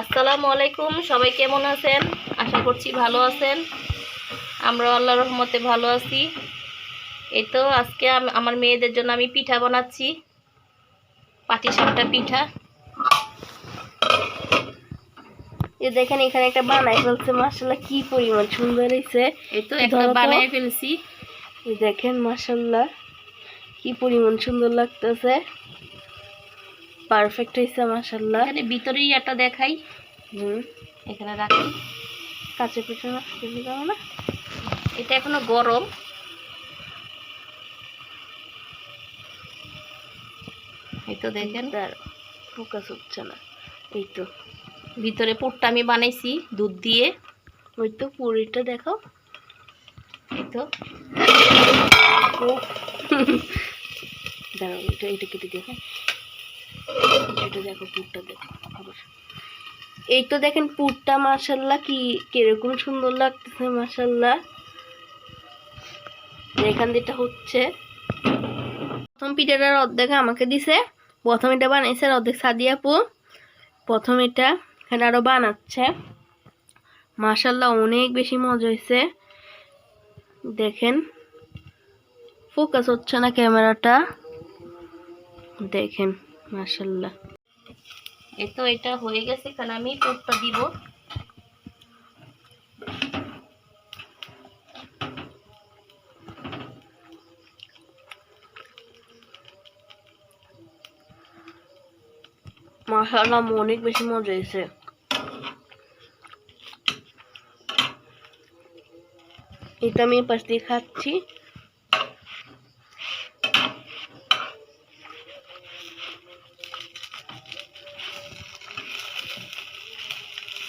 আসসালামু আলাইকুম সবাই কেমন আছেন? আশা করছি ভালো আছেন। আমরা আল্লাহ রহমতে ভালো আছি। এই তো আজকে আমার মেয়েদের জন্য আমি পিঠা বানাচ্ছি। পাটিসাপটা পিঠা। এ দেখেন এখানে একটা বানাই ফেলছে মাসাল্লাহ কি পরিমাণ সুন্দর হয়েছে। এই তো একটা বানাই ফেলছি। এই দেখেন মাসাল্লাহ কি পরিমাণ সুন্দর লাগতেছে। পারফেক্ট হয়েছে মাসাল্লাহ এখানে ভিতরেই একটা দেখাই। হুম। এখানে রাখি কাঁচা পিঠা না যাব না? এটা এখনও গরম। এই তো দেখেন। তার ফোকাস হচ্ছে না। এই তো। ভিতরে পুরটা আমি বানাইছি দুধ দিয়ে। ওই তো পুরিটা দেখো এই তো। দাঁড়াও এটা এটা কেটে দেখো এটা দেখো পুরটা দেখো এই তো দেখেন পুরটা মাসাল্লাহ কি, কীরকম সুন্দর লাগতেছে মাসাল্লাহ এখান দিয়েটা হচ্ছে, প্রথম পিঠাটার অর্ধেক আমাকে দিছে, প্রথম এটা বানাইছে অর্ধেক সাদিয়া আপু। প্রথম এটা এখানে আরও বানাচ্ছে। মাসাল্লাহ অনেক বেশি মজা হয়েছে দেখেন ফোকাস হচ্ছে না ক্যামেরাটা। দেখেন মাসাল্লাহ এই তো এটা হয়ে গেছে, এখানে আমি পুরটা দিব। মাসাল্লাহ অনেক বেশি মজা হয়েছে। এটা আমি পাশ দিয়ে খাচ্ছি।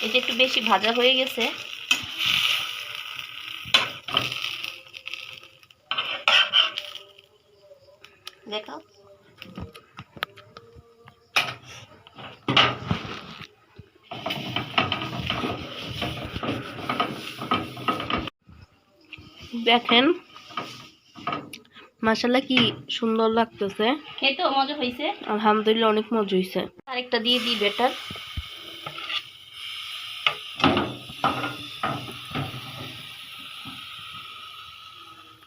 এটা একটু বেশি ভাজা হয়ে গেছে। দেখাও। দেখেন মাসাল্লাহ কি সুন্দর লাগতেছে। খেতেও মজা হয়েছে আলহামদুলিল্লাহ অনেক মজা হয়েছে আরেকটা দিয়ে দিই বেটার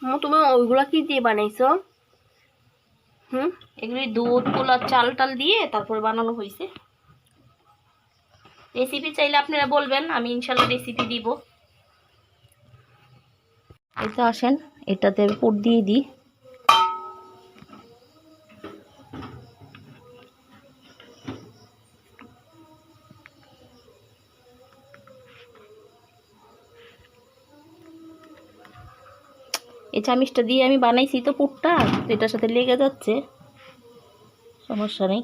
মো, তুমি ওইগুলা কি দিয়ে বানাইছো? হুম? এগুলি দুধ কুলার চাল টাল দিয়ে তারপর বানানো হয়েছে রেসিপি চাইলে আপনারা বলবেন, আমি ইনশাল্লাহ রেসিপি দিব। তো আসেন, এটাতে পুর দিয়ে দিই। চামিচটা দিয়ে আমি বানাইছি তো পুরটা তো এটার সাথে লেগে যাচ্ছে। সমস্যা নেই।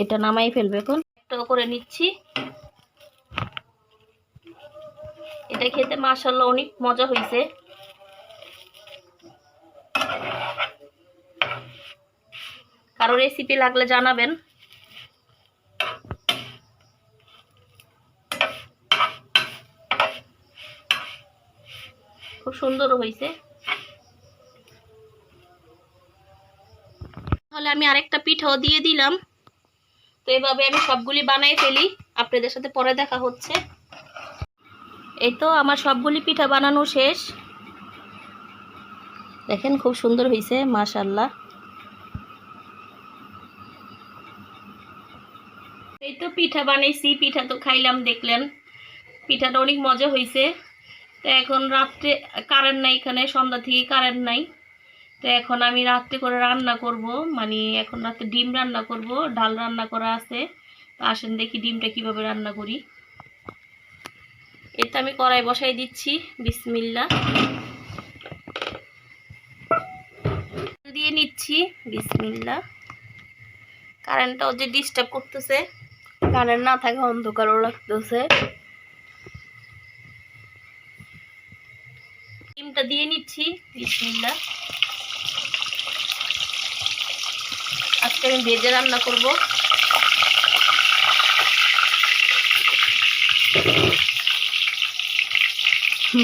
এটা নামাই ফেলবে এখন। একটা করে নিচ্ছি। এটা খেতে মাশাল্লাহ অনেক মজা হয়েছে কারও রেসিপি লাগলে জানাবেন। খুব সুন্দর হয়েছে তাহলে আমি আরেকটা পিঠাও দিয়ে দিলাম। তো এভাবে আমি সবগুলি বানাই ফেলি। আপনাদের সাথে পরে দেখা হচ্ছে। এই তো আমার সবগুলি পিঠা বানানো শেষ। দেখেন খুব সুন্দর হয়েছে মাশাল্লাহ এই তো পিঠা বানাইছি, পিঠা তো খাইলাম, দেখলেন। পিঠাটা অনেক মজা হয়েছে তো এখন রাত্রে কারেন্ট নাই এখানে, সন্ধ্যা থেকে কারেন্ট নাই। তো এখন আমি রাত্রে করে রান্না করব। মানে এখন রাতে ডিম রান্না করব, ডাল রান্না করা আছে। তো আসেন দেখি ডিমটা কীভাবে রান্না করি। এটা আমি কড়াই বসাই দিচ্ছি বিসমিল্লা দিয়ে নিচ্ছি বিসমিল্লা কারেন্টটাও যে ডিস্টার্ব করতেছে, কারেন্ট না থাকে অন্ধকারও লাগতেছে। ডিমটা দিয়ে নিচ্ছি বিসমিল্লা আজকে আমি ভেজে রান্না করব।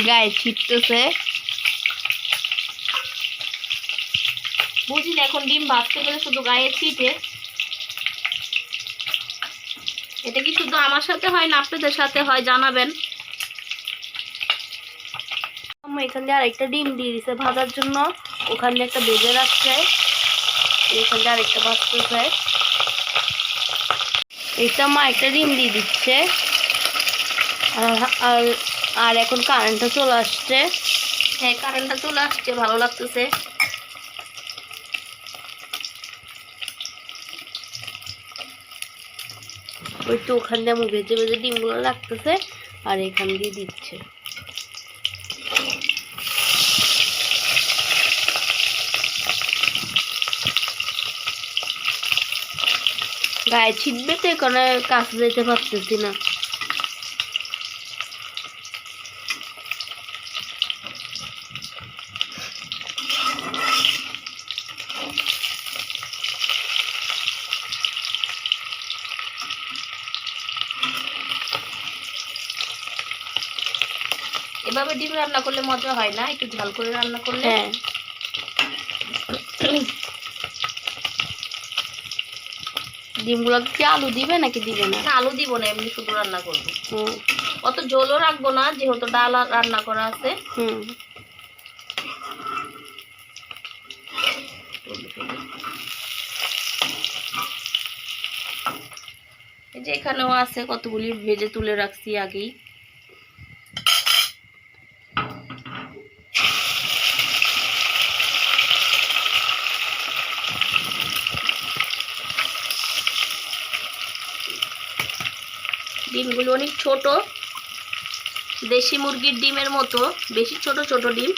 গায়ে ছিটতেছে। বুঝি না এখন ডিম ভাজতে গেলে শুধু গায়ে ছিটে। এটা কি শুধু আমার সাথে হয় না আপনাদের সাথে হয় জানাবেন। এখান দিয়ে আরেকটা ডিম দিয়ে দিছে ভাজার জন্য। ওখান দিয়ে একটা বেজে রাখছে। দিয়ে আরেকটা ভাজতেছে এইটা মা একটা ডিম দিয়ে দিচ্ছে। আর- আর এখন কারেন্টটা চলে আসছে। হ্যাঁ কারেন্টটা চলে আসছে ভালো লাগতেছে। ওই তো ওখান দিয়ে ভেজে ভেজে ডিমগুলো লাগতেছে আর এখান দিয়ে দিচ্ছে। গায়ে ছিটবে তো এখানে কাছে যেতে পারতেছি না। এভাবে ডিম রান্না করলে মজা হয় না? একটু ঝাল করে রান্না করলে? হ্যাঁ। ডিমগুলো কি আলু দিবে নাকি দিবে না? আলু দিব না এমনি শুধু রান্না করব। হুম। অত ঝোলও রাখব না যেহেতু ডাল আর রান্না করা আছে। হুম। এই যে এখানেও আছে কতগুলি ভেজে তুলে রাখছি আগেই। ডিমগুলো অনেক ছোট। দেশি মুরগির ডিমের মতো, বেশি ছোট ছোট ডিম।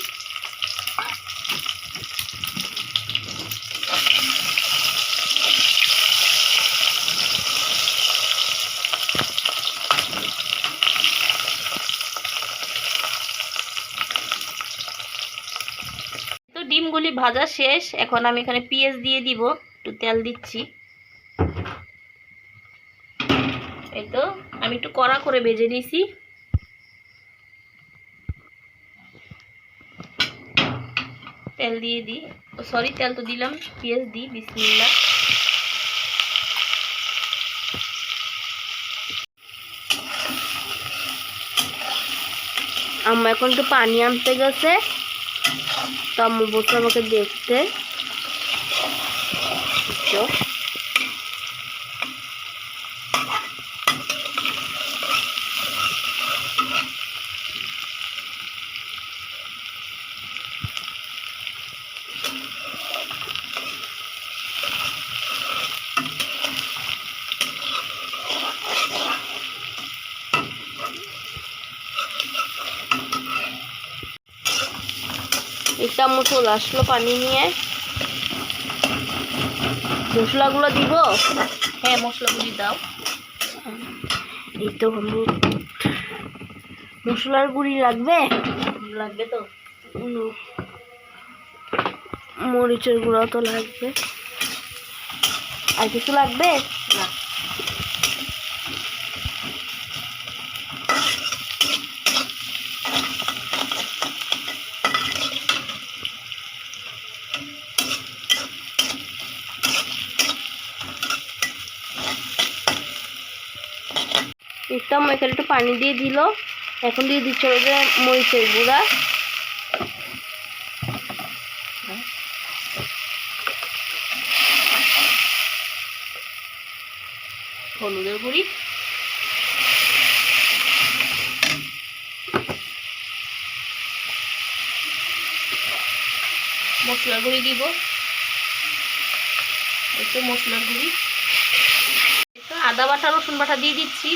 ডিমগুলি ভাজা শেষ। এখন আমি এখানে পেঁয়াজ দিয়ে দিব, একটু তেল দিচ্ছি এই তো আমি একটু কড়া করে ভেজে নিয়েছি তেল দিয়ে দিই সরি তেল তো দিলাম, পেঁয়াজ দিই বিসমিল্লা আম্মা এখন একটু পানি আনতে গেছে, তো আম্মু বসে আমাকে দেখতে। তো একটা আম্মু চলে আসলো পানি নিয়ে। মশলাগুলো দিব? হ্যাঁ মশলাগুলি দাও। এই তো মশলার গুঁড়ি লাগবে? লাগবে তো। মরিচের গুঁড়ো তো লাগবে। আর কিছু লাগবে না একটা আম্মু এখানে একটু পানি দিয়ে দিল। এখন দিয়ে দিচ্ছে যে মরিচের গুঁড়া। হলুদের গুঁড়ি। মশলার গুঁড়ি দিব। একটু মশলার গুঁড়ি। আদা বাটা, রসুন বাটা দিয়ে দিচ্ছি।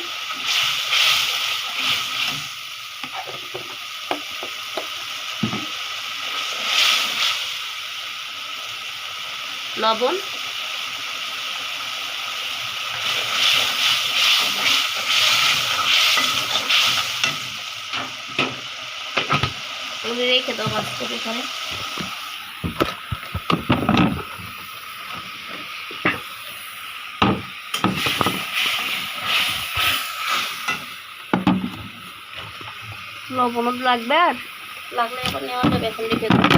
লবণ। রেখে দাও করে এখানে। লবণও লাগবে আর? লাগলে এখন নেওয়া যাবে, এখন রেখে দাও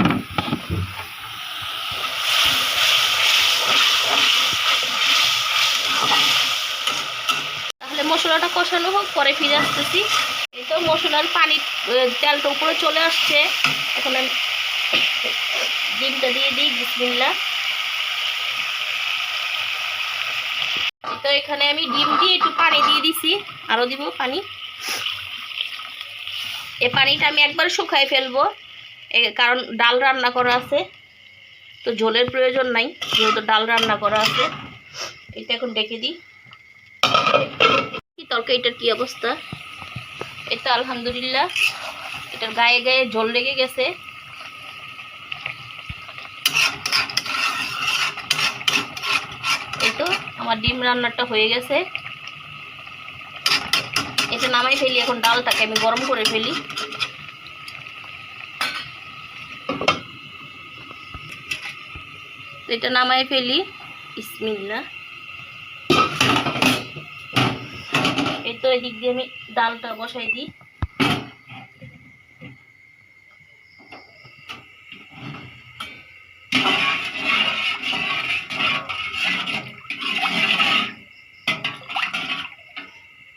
তাহলে মশলাটা কষানো হোক, পরে ফিরে আসতেছি। এই তো মশলার পানি তেলটা উপরে চলে আসছে। এখন আমি ডিমটা দিয়ে দিই বিসমিল্লা তো এখানে আমি ডিম দিয়ে একটু পানি দিয়ে দিছি আরও দিব পানি। এই পানিটা আমি একবার শুকায় ফেলব, এ, কারণ ডাল রান্না করা আছে। তো ঝোলের প্রয়োজন নাই, যেহেতু ডাল রান্না করা আছে। এটা এখন ডেকে দিই। কি তরকারিটার কি অবস্থা? এটা আলহামদুলিল্লাহ। এটার গায়ে গায়ে জল লেগে গেছে। এই তো আমার ডিম রান্নাটা হয়ে গেছে। এটা নামাই ফেলি, এখন ডালটাকে আমি গরম করে ফেলি। এটা নামাই ফেলি। ইসমিল্লা এই তো এদিক দিয়ে আমি ডালটা বসাই দিই।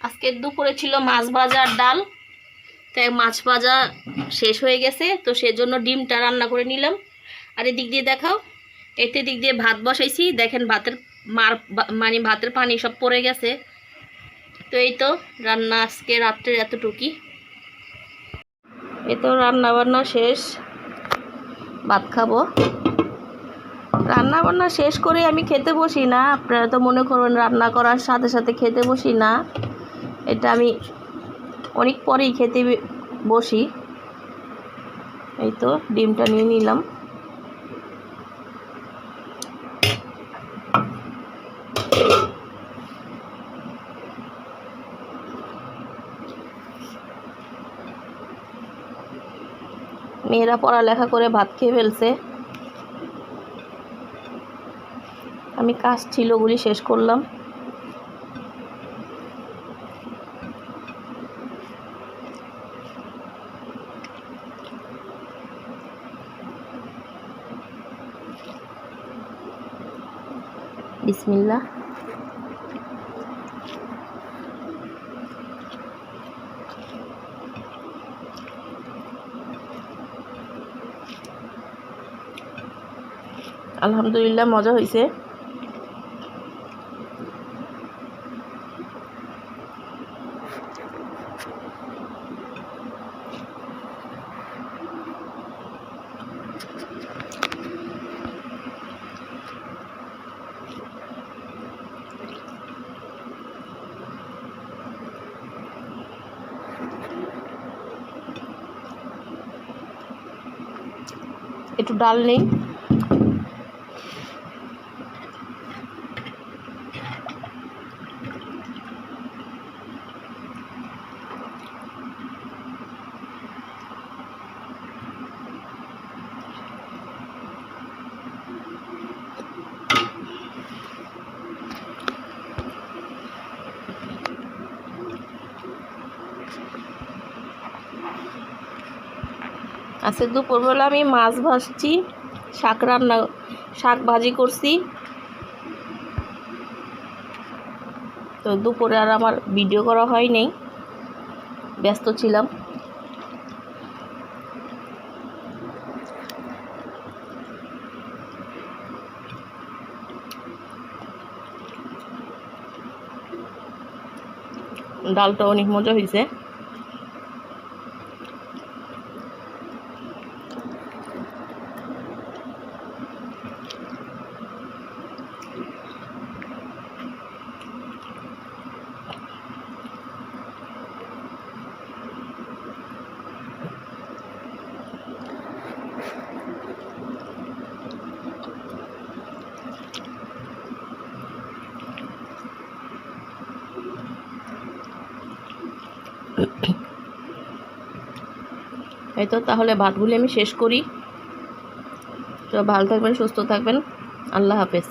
আজকে দুপুরে ছিল মাছ ভাজা আর ডাল, তাই মাছ ভাজা শেষ হয়ে গেছে, তো সেজন্য ডিমটা রান্না করে নিলাম। আর এদিক দিয়ে দেখাও, এতে দিক দিয়ে ভাত বসাইছি, দেখেন ভাতের মার মানে ভাতের পানি সব পড়ে গেছে। তো এই তো রান্না আজকে রাত্রের এতটুকুই। এই তো রান্না বান্না শেষ, ভাত খাব। রান্না বান্না শেষ করে আমি খেতে বসি না, আপনারা তো মনে করবেন রান্না করার সাথে সাথে খেতে বসি না। এটা আমি অনেক পরেই খেতে বসি। এই তো ডিমটা নিয়ে নিলাম। মেয়েরা পড়ালেখা করে ভাত খেয়ে ফেলছে। আমি কাজ ছিল বলে শেষ করলাম। বিসমিল্লাহ। আলহামদুলিল্লাহ মজা হয়েছে একটু ডাল নেই। আজকে দুপুরবেলা আমি মাছ ভাজছি, শাক রান্না, শাক ভাজি করছি। তো দুপুরে আর আমার ভিডিও করা হয় নাই ব্যস্ত ছিলাম। ডালটা অনেক মজা হয়েছে এই তো তাহলে ভাতগুলি আমি শেষ করি। তো ভালো থাকবেন সুস্থ থাকবেন। আল্লাহ হাফেজ।